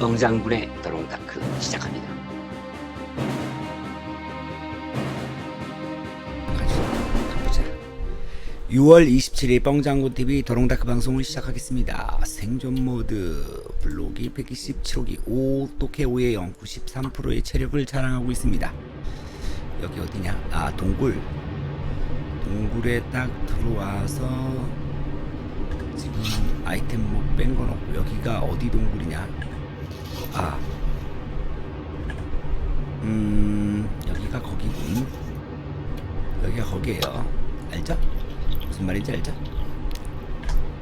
엉장분의 더롱다크 시작합니다. 가보자. 6월 27일 뻥장구 TV 도롱다크 방송을 시작하겠습니다. 생존 모드 블록이 127호기 5 또케 5의 0 93%의 체력을 자랑하고 있습니다. 여기 어디냐? 아 동굴. 동굴에 딱 들어와서 지금 아이템 뭐 뺀 건 없고 여기가 어디 동굴이냐? 아. 음, 여기가 거기군. 여기가 거기에요. 알죠? 무슨 말인지 알죠?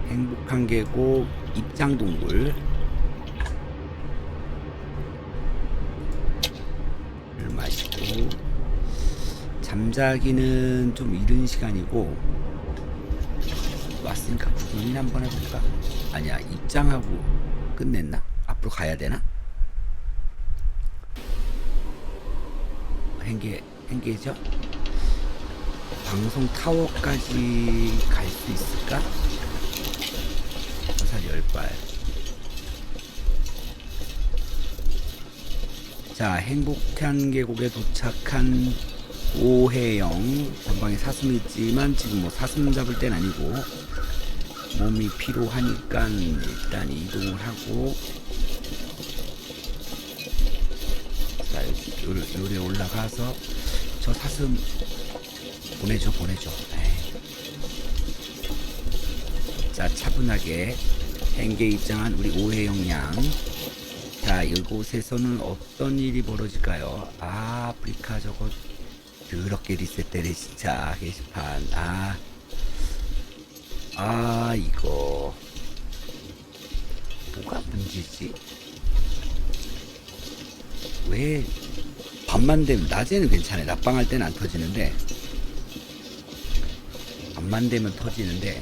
행복한 계곡 입장 동굴. 물 마시고 잠자기는 좀 이른 시간이고 왔으니까 구경이나 한번 해볼까? 아니야 입장하고 끝냈나? 앞으로 가야 되나? 행계 행계죠? 방송 타워까지 갈 수 있을까? 화살 열발 자, 행복한 계곡에 도착한 오해영 전방에 사슴이 있지만 지금 뭐 사슴 잡을 땐 아니고 몸이 피로하니까 일단 이동을 하고 요래 올라가서 저 사슴 보내줘 보내줘. 에이. 자 차분하게 행계 입장한 우리 오해영 양자 이곳에서는 어떤 일이 벌어질까요? 아 아프리카 저거 더럽게 리셋되네 진짜. 게시판. 아, 아 이거. 뭐가 문제지? 왜 밤만 되면 낮에는 괜찮아요. 낮방할 때는 안 터지는데 밤만 되면 터지는데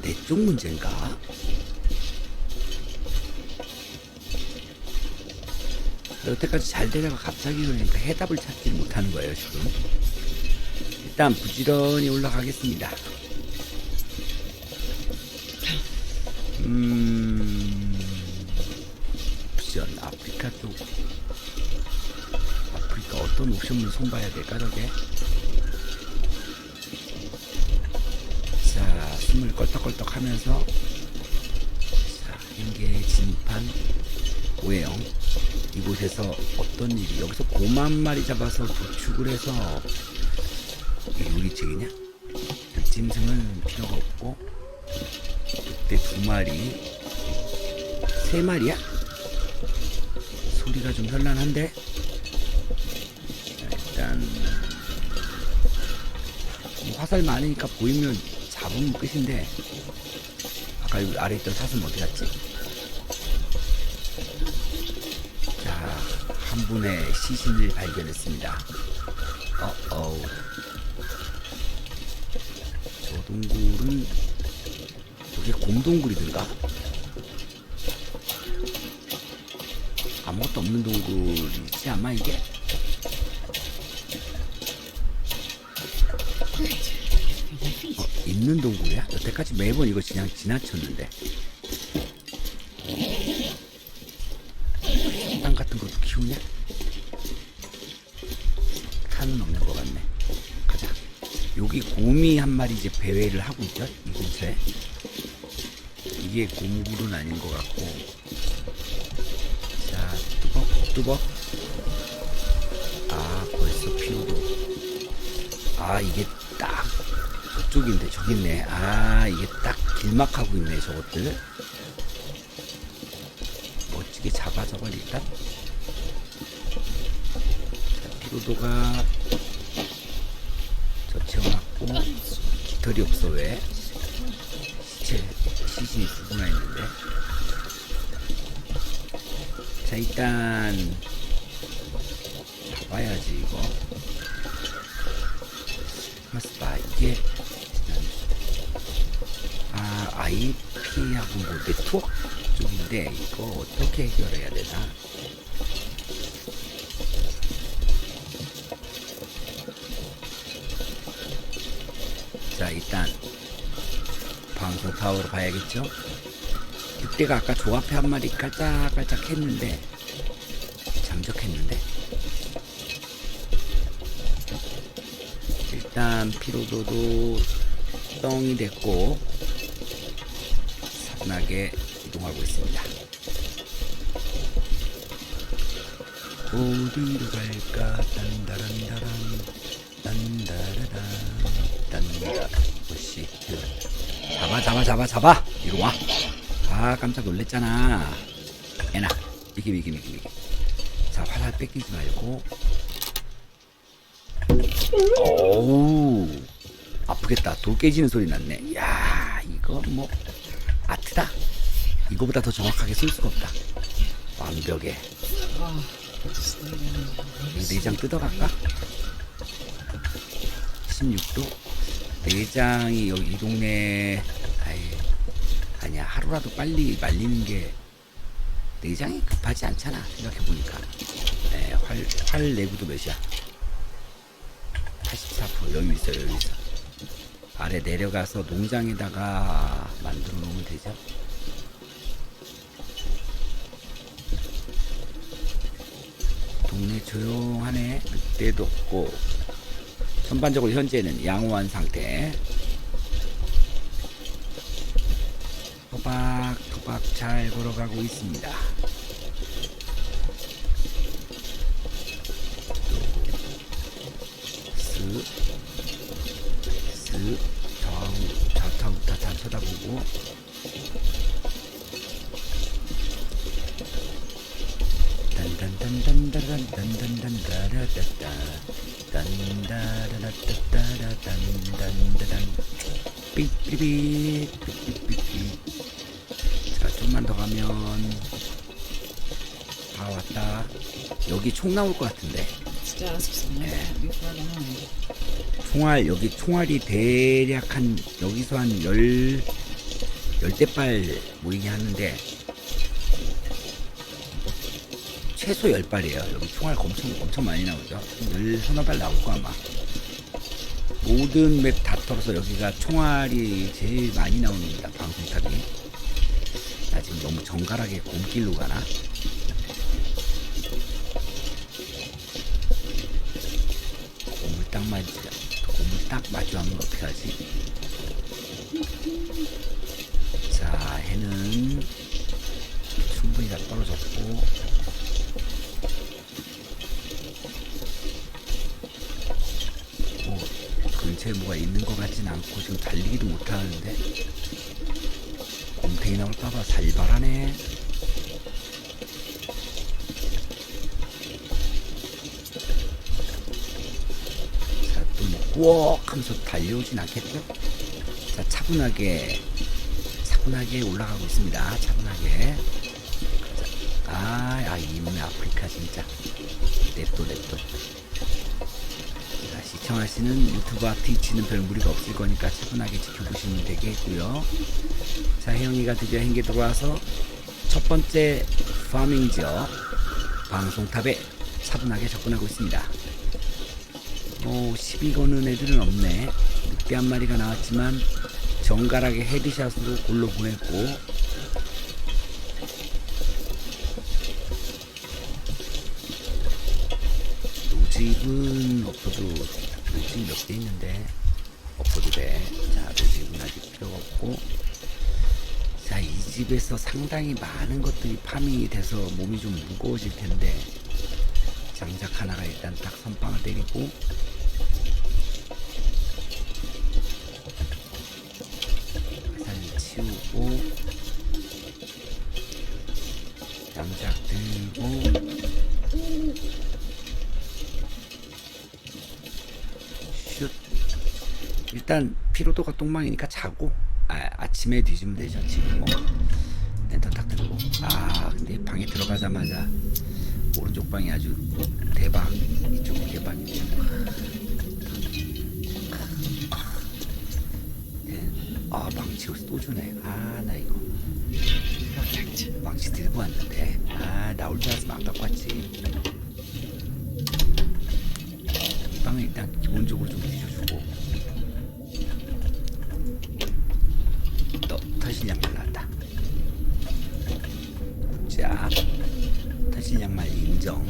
내 쪽 문제인가? 여태까지 잘 되다가 갑자기 그러니까 해답을 찾지 못하는 거예요 지금. 일단 부지런히 올라가겠습니다. 음 옵션 아프리카 쪽 아프리카 어떤 옵션을 손봐야 될까 저게 자, 숨을 껄떡껄떡 하면서 자, 행계 진입한 오해영 이곳에서 어떤 일이 여기서 고만 마리 잡아서 도축을 해서 요리책이냐? 찜승은 필요가 없고 그때 두 마리 세 마리야? 소리가 좀 현란한데 화살 많으니까 보이면 잡으면 끝인데 아까 여기 아래 있던 사슴 어디 갔지? 자, 한 분의 시신을 발견했습니다. 어, 어우. 저 동굴은 저게 곰동굴이든가? 아무것도 없는 동굴이지 아마 이게? 어, 있는 동굴이야? 여태까지 매번 이거 그냥 지나쳤는데. 땅 같은 것도 키우냐? 탄은 없는 것 같네. 가자. 여기 곰이 한 마리 이제 배회를 하고 있죠? 이 근처에. 이게 곰굴은 아닌 것 같고. 자, 뚜벅, 뚜벅. 아, 벌써 피우고. 아, 이게 딱 저쪽인데 저기 있네. 아 이게 딱 길막하고 있네 저것들. 멋지게 잡아 저걸 일단. 자, 피로도가 저 채워놨고 깃털이 없어 왜? 시체 시신이 두 분나 있는데. 자 일단 잡아야지 이거. 가만있어 봐 이게 아 IP하고 뭐 네트워크 쪽인데 이거 어떻게 해결해야 되나? 자 일단 방송 타워로 가야겠죠? 늑대가 아까 조합해 한 마리 깔짝깔짝 했는데 잠적했는데? 일단 피로도도 떵이 됐고 사분하게 이동하고 있습니다. 어디로 갈까? 딴다란다란 딴다라란 딴다. 오시트 잡아 잡아 잡아 잡아! 이리 와아 깜짝 놀랬잖아. 애나 이기 이기 이기 이기. 자 화살 뺏기지 말고. 오우 아프겠다. 돌 깨지는 소리 났네. 야 이거 뭐 아트다. 이거보다 더 정확하게 쓸 수가 없다. 완벽해. 이 내장 뜯어갈까? 16도? 내장이 여기 이 동네 아이 아니야. 하루라도 빨리 말리는 게 내장이 급하지 않잖아 생각해보니까. 네, 활, 활 내구도 몇이야? 84% 여유 있어 여유 있어. 아래 내려가서 농장에다가 만들어 놓으면 되죠? 동네 조용하네. 늑대도 없고. 전반적으로 현재는 양호한 상태. 토박토박 잘 걸어가고 있습니다 자 좀만 더 가면 다 왔다. 여기 총 나올 것 같은데. Just a minute before the hand. 총알 여기 총알이 대략 한 여기서 한 열 열대발 모이게 하는데 최소 열 발이에요. 여기 총알 엄청 엄청 많이 나오죠. 열 서너 발 나올 거 아마. 모든 맵 다 털어서 여기가 총알이 제일 많이 나옵니다. 방송탑이. 나 지금 너무 정갈하게 곰길로 가나? 곰을 딱 맞지 곰을 딱 마주하면 어떡하지? 자 해는 충분히 다 떨어졌고 근처에 뭐가 있는 것 같진 않고 지금 달리기도 못하는데 곰탱이 나올까봐 살벌하네 자, 또 뭐 꾸억 하면서 달려오진 않겠죠? 자, 차분하게, 차분하게 올라가고 있습니다. 차분하게. 자, 아, 아, 이놈의 아프리카 진짜. 냅둬, 냅둬. 자, 시청하시는 유튜브와 트위치는 별 무리가 없을 거니까 차분하게 지켜보시면 되겠고요. 자, 혜영이가 드디어 행계 들어와서 첫 번째 파밍 지역 방송탑에 차분하게 접근하고 있습니다. 어, 시비 거는 애들은 없네. 늑대 한 마리가 나왔지만 정갈하게 헤드샷으로 골로 보냈고 노집은 없어도 노집 몇개 있는데 없어도 돼. 자, 노집은 아직 필요가 없고 자, 이 집에서 상당히 많은 것들이 파밍이 돼서 몸이 좀 무거워질 텐데 장작 하나가 일단 딱 선빵을 때리고 슛 일단 피로도가 똥망이니까 자고 아, 아침에 뒤지면 되죠 지금 뭐 랜턴 딱 들고. 아 근데 방에 들어가자마자 오른쪽 방이 아주 대박. 이쪽 대박이네. 네. 아 망치 여기서 또 주네. 아 나 이거. 망치 들고 왔는데. 아 나올 줄 알아서 막 갖고 왔지. 이 방은 일단 기본적으로 좀 뒤져주고 또 터실량 올라왔다 보자. 털실 양말 인정.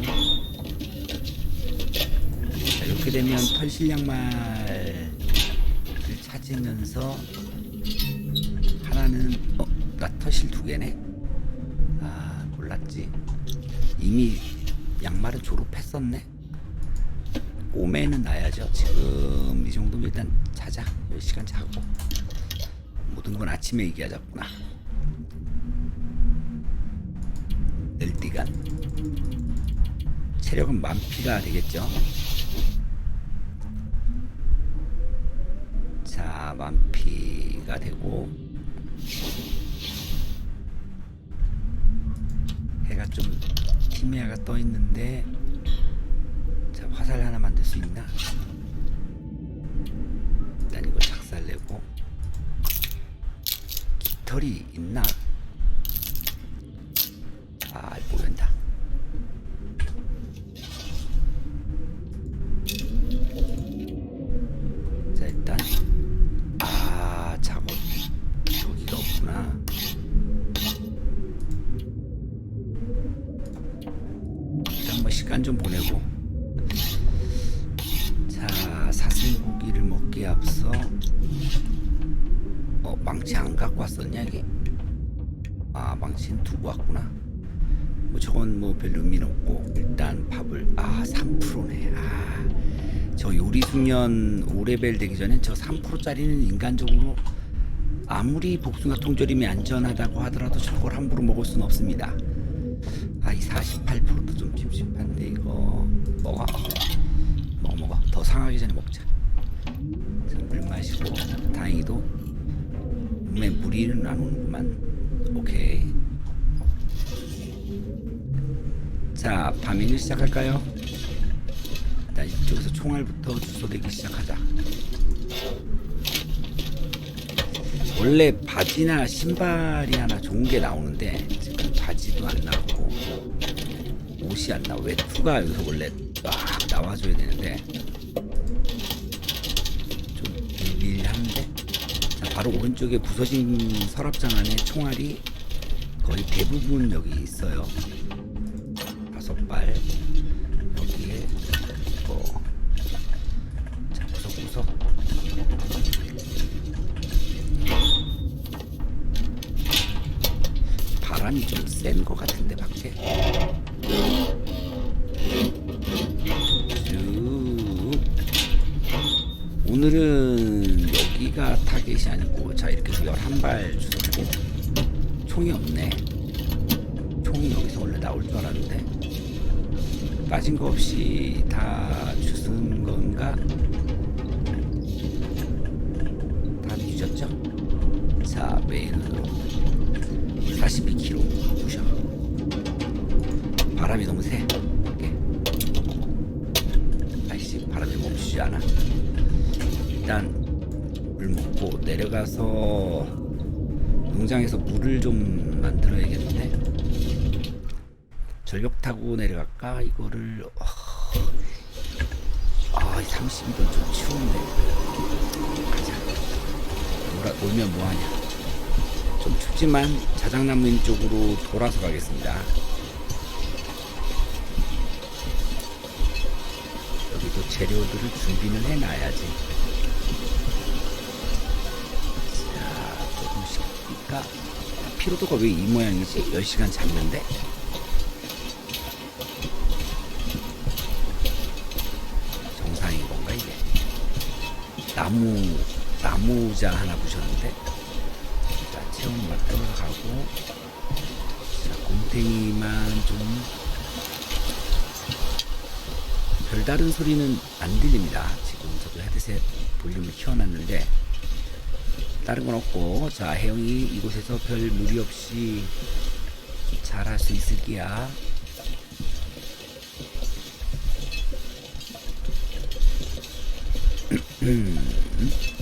자, 이렇게 되면 털실 양말을 찾으면서 하나는 어, 나 털실 두 개네. 아, 몰랐지. 이미 양말은 졸업했었네. 오매는 나야죠. 지금 이 정도면 일단 자자. 10시간 자고. 모든 건 아침에 얘기하자꾸나. 낼띠간. 체력은 만피가 되겠죠. 자, 만피가 되고 해가 좀 희미해가 떠 있는데 수 있나? 일단 이거 작살내고 깃털이 있나? 아, 모른다. 자, 일단 아, 작업 여기가 없구나. 일단 뭐 시간 좀 보내고 자 사슴 고기를 먹기에 앞서 어 망치 안 갖고 왔었냐 이게? 아 망치는 두고 왔구나. 뭐 저건 뭐 별 의미는 없고 일단 밥을 아 3%네. 아저 요리 숙련 5레벨 되기 전엔 저 3%짜리는 인간적으로 아무리 복숭아 통조림이 안전하다고 하더라도 저걸 함부로 먹을 수는 없습니다. 아 이 48%도 좀 찝찝한데 이거 먹어. 먹어 먹어. 더 상하기 전에 먹자 마시고 다행히도 몸에 무리는 안 오는구만. 오케이. 자 파밍을 시작할까요? 일단 이쪽에서 총알부터 주워대기 시작하자. 원래 바지나 신발이 하나 좋은 게 나오는데 지금 바지도 안 나오고 옷이 안 나와 외투가 여기서 원래 막 나와줘야 되는데 좀 비밀한데 자 바로 오른쪽에 부서진 서랍장 안에 총알이 거의 대부분 여기 있어요. 다섯 발 여기에 뭐 자, 구석구석 바람이 좀 센 것 같은 42kg 부셔 바람이 너무 세. 아이씨 바람이 멈추지 않아. 일단 물 먹고 내려가서 농장에서 물을 좀 만들어야겠는데. 절벽 타고 내려갈까? 이거를 어... 아 32도 좀 추운데. 가자. 놀아, 놀면 뭐하냐 좀 춥지만 자작나무 인 쪽으로 돌아서 가겠습니다. 여기도 재료들을 준비는 해놔야지. 자, 조금씩 그러니까 피로도가 왜 이 모양이지? 10시간 잤는데? 정상인 건가 이게? 나무 나무자 하나 부셨는데 자, 체온 맞도록 가고 자, 곰탱이만 좀 별다른 소리는 안 들립니다. 지금 저도 헤드셋 볼륨을 키워놨는데 다른 건 없고 자 해영이 이곳에서 별 무리 없이 잘 할 수 있을 기야 자,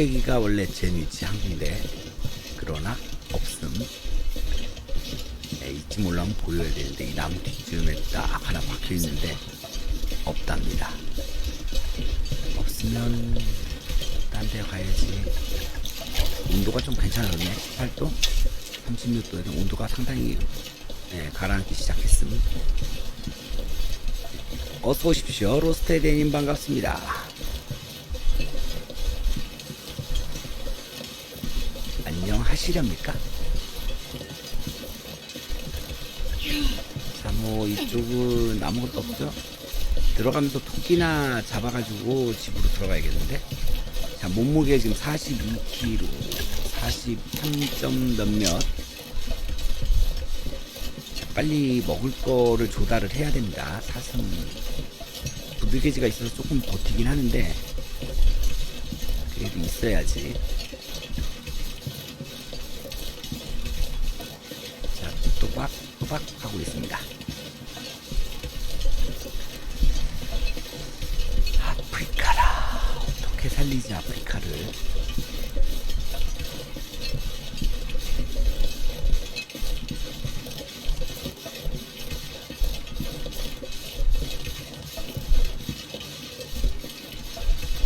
이 꼭대기가 원래 제 위치 한 군데. 그러나 없음. 네, 있지 몰라면 보여야 되는데 이 나무 뒤쯤에 딱 하나 박혀 있는데 없답니다. 없음. 온도가 좀 괜찮았네 18도 36도에 온도가 상당히 네, 가라앉기 시작했음 어서 오십시오 로스테데님 반갑습니다 안녕 하시렵니까? 자 뭐 이쪽은 아무것도 없죠? 들어가면서 토끼나 잡아가지고 집으로 들어가야겠는데? 자 몸무게 지금 42kg 43점 몇몇. 자, 빨리 먹을 거를 조달을 해야 됩니다. 사슴 부들개지가 있어서 조금 버티긴 하는데 그래도 있어야지 하고 있습니다. 아프리카라. 어떻게 살리지 아프리카를?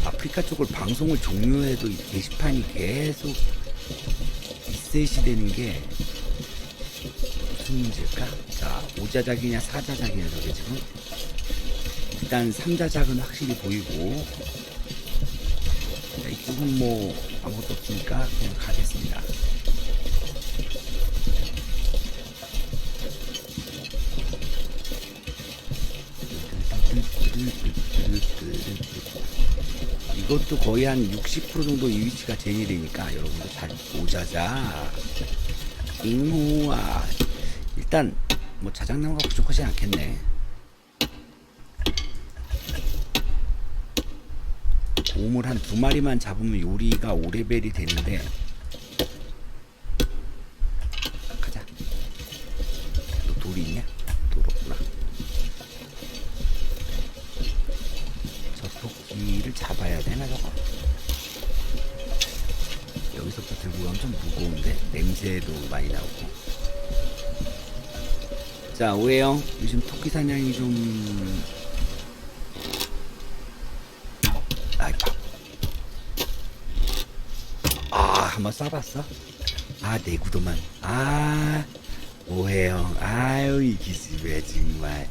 아프리카 쪽을 방송을 종료해도 이 게시판이 계속 있으시되는 게 무슨 문제일까? 자, 5자작이냐 4자작이냐 저게 지금 일단 3자작은 확실히 보이고 자, 이쪽은 뭐 아무것도 없으니까 그냥 가겠습니다 이것도 거의 한 60% 정도 이 위치가 제일이니까 여러분들 잘 오자자 잉호아 일단 뭐 자작나무가 부족하지 않겠네. 곰을 한 두 마리만 잡으면 요리가 5레벨이 되는데 자 오해영 요즘 토끼 사냥이 좀. 봐. 아 한번 쏴봤어? 아 내구도만. 아 오해영 아유 이 기집애 정말.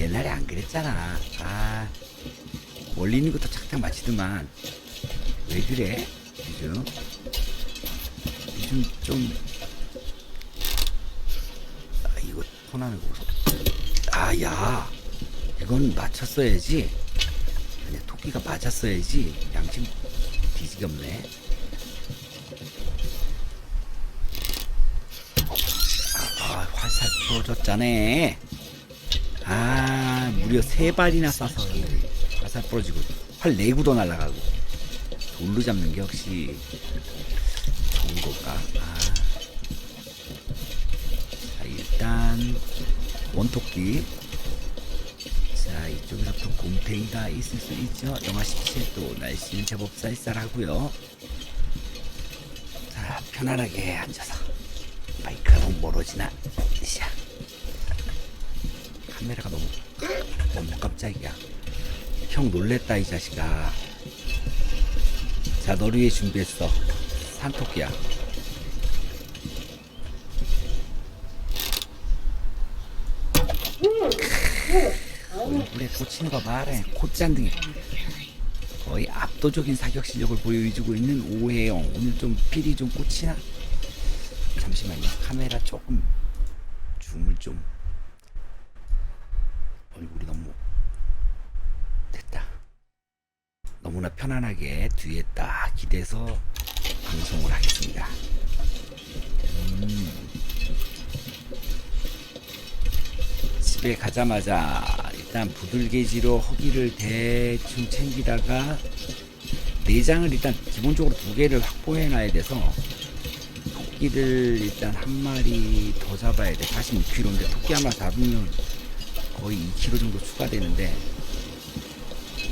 옛날에 안 그랬잖아. 아 멀리 있는 것도 착착 맞히더만. 왜 그래? 요즘? 요즘 좀. 아, 이거 손하는 거 보소 아 야 이건 맞췄어야지. 아니 토끼가 맞았어야지. 양심 뒤지겹네. 아 활살 부러졌잖아. 아 무려 세 발이나 쏴서 화살 부러지고 활 내구도 날아가고 돌로 잡는 게 역시 좋은 걸까 아. 자 일단 원토끼. 자 이쪽에서부터 곰탱이가 있을 수 있죠. 영하 17도 날씨는 제법 쌀쌀하고요. 자 편안하게 앉아서 마이크가 너무 멀어지나. 샤 카메라가 너무 너무 깜짝이야. 형 놀랬다 이 자식아. 자 너를 위해 준비했어. 산토끼야 꽂히는 거 봐라 콧잔등이 거의 압도적인 사격 실력을 보여주고 있는 오해영. 오늘 좀 필이 좀 꽂히나? 잠시만요. 카메라 조금 줌을 좀. 얼굴이 너무 됐다. 너무나 편안하게 뒤에 딱 기대서 방송을 하겠습니다. 음. 집에 가자마자 일단 부들개지로 허기를 대충 챙기다가 내장을 일단 기본적으로 두 개를 확보해 놔야 돼서 토끼를 일단 한 마리 더 잡아야 돼. 46kg인데 토끼 하나 잡으면 거의 2kg 정도 추가되는데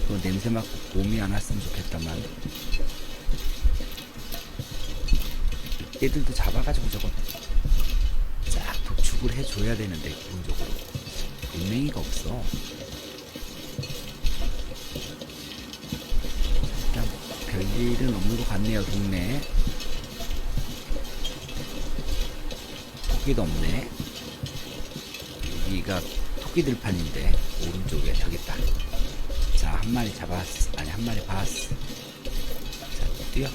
그 냄새 맡고 곰이 안 왔으면 좋겠다만. 얘들도 잡아가지고 저거 쫙 도축을 해줘야 되는데 기본적으로 돌멩이가 없어. 일단 별일 일은 없는 것 같네요 동네. 토끼도 없네. 여기가 토끼들 판인데 오른쪽에 저기 있다. 자 한 마리 잡았어 아니 한 마리 봤어 자 뛰어.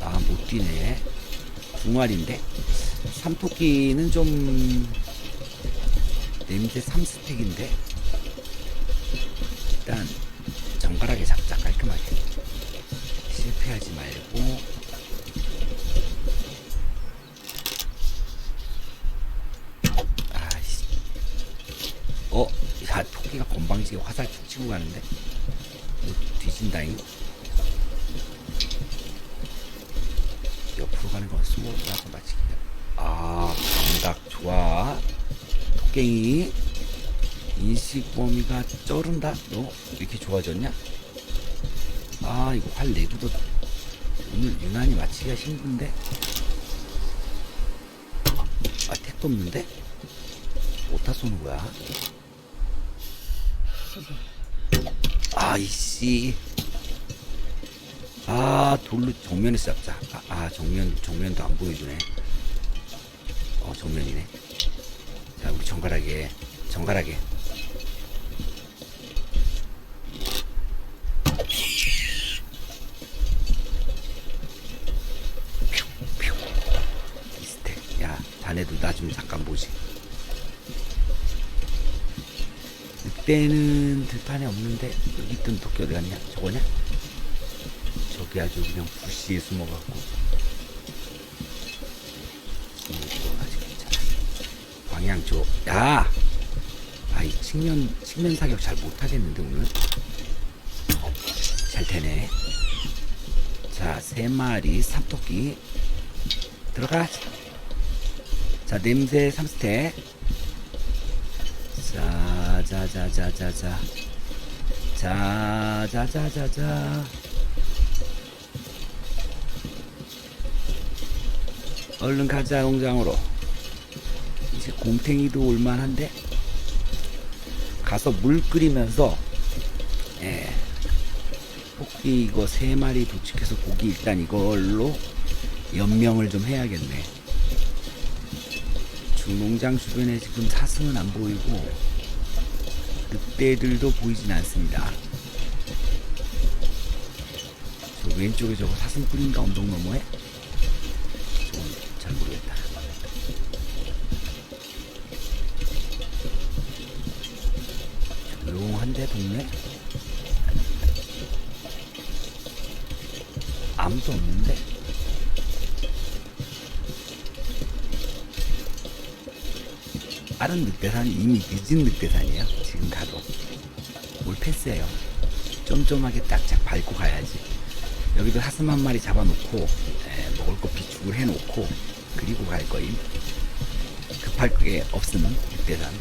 아 못 뛰네. 두 마리인데? 삼토끼는 좀 냄새 3스택인데 일단 정갈하게 잡자. 깔끔하게. 실패하지 말고. 아씨. 어? 야 토끼가 건방지게 화살 툭 치고 가는데? 이거 뒤진다잉? 옆으로 가는 건 스모그라서 맞히기가 아 감각 좋아 토깽이 인식 범위가 쩔은다? 너왜 이렇게 좋아졌냐? 아 이거 활 내구도 오늘 유난히 맞히기가 힘든데? 아 택도 없는데? 어디다 쏘는 거야. 아이씨. 아 돌로 정면에서 잡자. 아, 아 정면 정면도 안 보여주네. 어 정면이네 정갈하게 정갈하게. 비슷해 야 자네도 나 좀 잠깐 보지. 늑대는 들판에 없는데 여기 있던 도끼 어디 갔냐? 저거냐? 저기 아주 그냥 부시에 숨어갖고 방향 쪽야 아이 측면 측면 사격 잘 못하겠는데 오늘 잘 되네 자 세 마리 삽토끼 들어가 자 냄새 3스택 자, 자, 자, 자, 자, 자. 자, 자, 자, 자, 자. 얼른 가자, 농장으로. 곰탱이도 올만한데? 가서 물 끓이면서, 예. 토끼 이거 세 마리 도축해서 고기 일단 이걸로 연명을 좀 해야겠네. 중농장 주변에 지금 사슴은 안 보이고 늑대들도 보이진 않습니다. 저 왼쪽에 저거 사슴뿔인가 언덕 너머에? 늑대산이 이미 늦은 늑대산이에요. 지금 가도 올 패스예요. 쫌쫌하게 딱딱 밟고 가야지. 여기도 사슴 한 마리 잡아놓고 에, 먹을 거 비축을 해놓고 그리고 갈 거임. 급할 게 없으면 늑대산.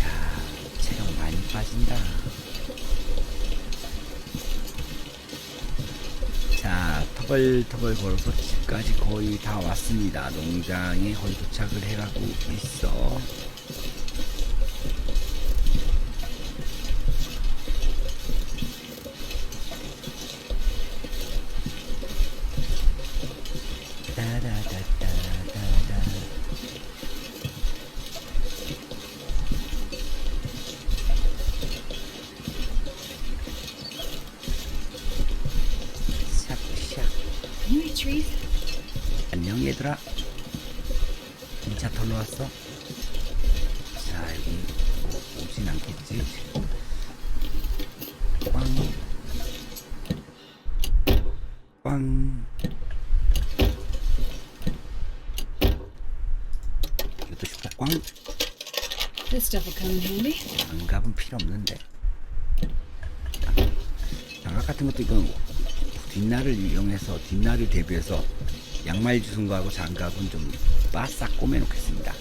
야 체력 많이 빠진다. 자, 터벌터벌 걸어서 집까지 거의 다 왔습니다. 농장에 거의 도착을 해가고 있어. 꽝 This stuff will come in handy. 장갑은 필요 없는데. 장갑 같은 것도 이건 뒷날을 이용해서 뒷날을 대비해서 양말 주순 거하고 장갑은 좀 바싹 꼬매놓겠습니다.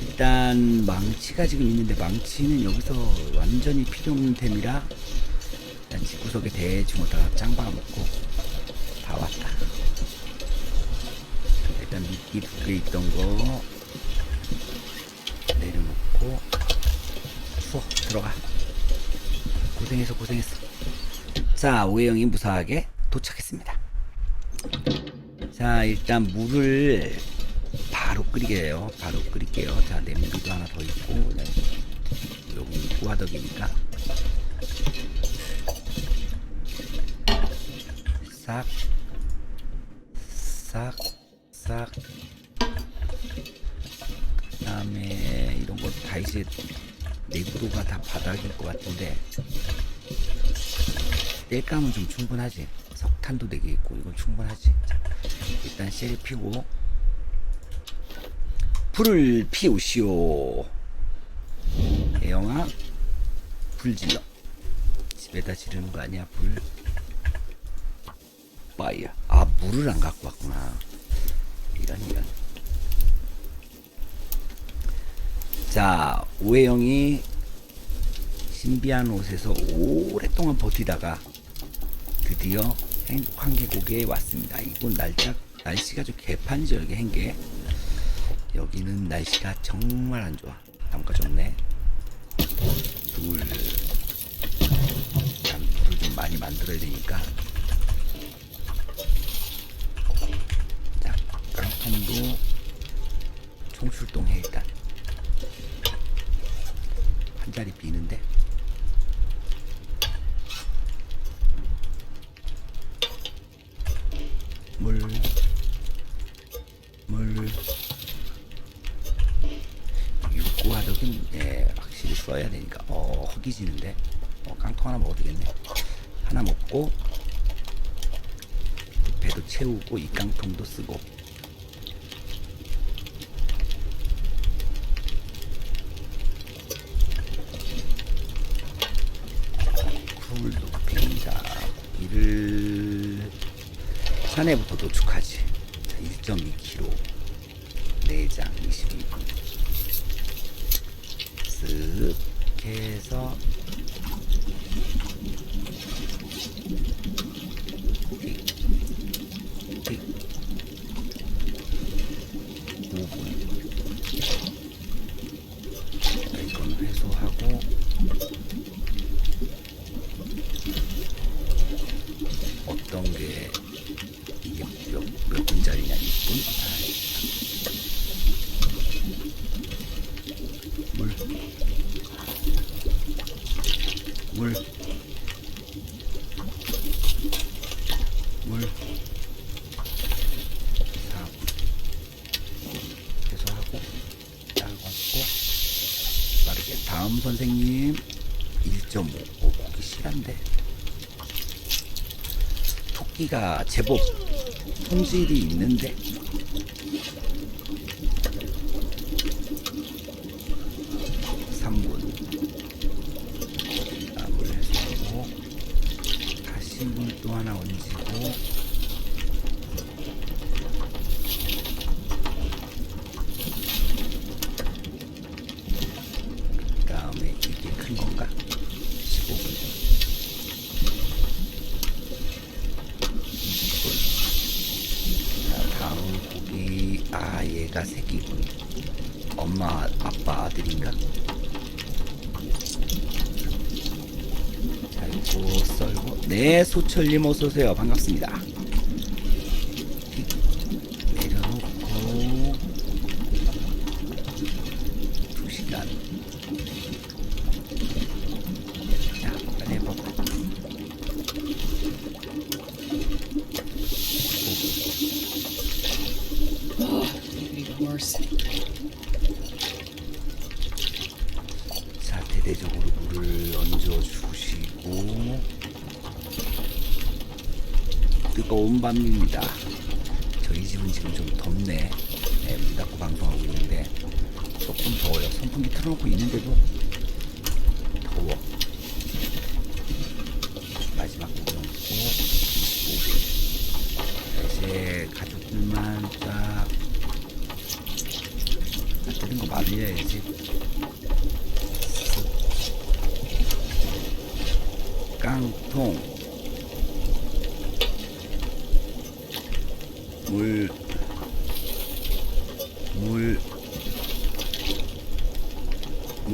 일단 망치가 지금 있는데 망치는 여기서 완전히 필요 없는 템이라 일단 집구석에 대충 어디다가 짱 박아놓고 다 왔다. 일단 미끼 두 개 있던 거 고생했어, 고생했어. 자, 오해영이 무사하게 도착했습니다. 자, 일단 물을 바로 끓이게 요. 바로 끓일게요. 자, 냄비도 하나 더 있고, 여기 구화덕이니까 싹, 싹, 싹. 그 다음에 이런 거 다 이제 내구도가 다 바닥일 것 같은데 땔감은 좀 충분하지. 석탄도 4개 있고 이건 충분하지. 자, 일단 셀 피고 불을 피우시오. 애영아 불 질러. 집에다 지르는 거 아니야 불. 파이어. 아 물을 안 갖고 왔구나. 이런 이런. 자 오해영이 신비한 옷에서 오랫동안 버티다가 드디어 행- 황계곡에 왔습니다. 이곳 날짜 날씨가 좀 개판이죠 여기 행계. 여기는 날씨가 정말 안 좋아. 나무가 좋네. 둘. 일단 불을 좀 많이 만들어야 되니까. 자, 깡통도 총출동해 일단. 한 자리 비는데. 물, 물. 육구하덕은 예, 확실히 써야 되니까 어 허기지는데 어, 깡통 하나 먹어도 되겠네 하나 먹고 배도 깡통도 쓰고. 쿨도 빈자 고기를 산에부터 도축하지. 자, 1.2kg 내장 22분. 쓱 해서 틱, 틱. 5분 이건 회수하고 어떤 게 이게 몇, 몇 분짜리냐 6분? 아, 물, 물, 물, 4분. 계속하고, 따가고, 빠르게. 다음 선생님, 1.5. 오, 보기 실한데. 토끼가 제법 품질이 있는데. 삼분. 나물 해서. 다시 물또 하나 얹고 그 다음에 이게 큰 건가? 15분 20분 자 다음 고기 아 얘가 새끼군 엄마 아빠 아들인가? 자 이거 썰고 네 소철님 어서오세요 반갑습니다 내려놓고 2시간 자 해봐봐 Even worse. 자 대대적으로 물을 얹어 주시고 뜨거운 밤입니다. 저희 집은 지금 좀 덥네. 네, 문 닫고 방송하고 있는데 조금 더워요. 선풍기 틀어놓고 있는데도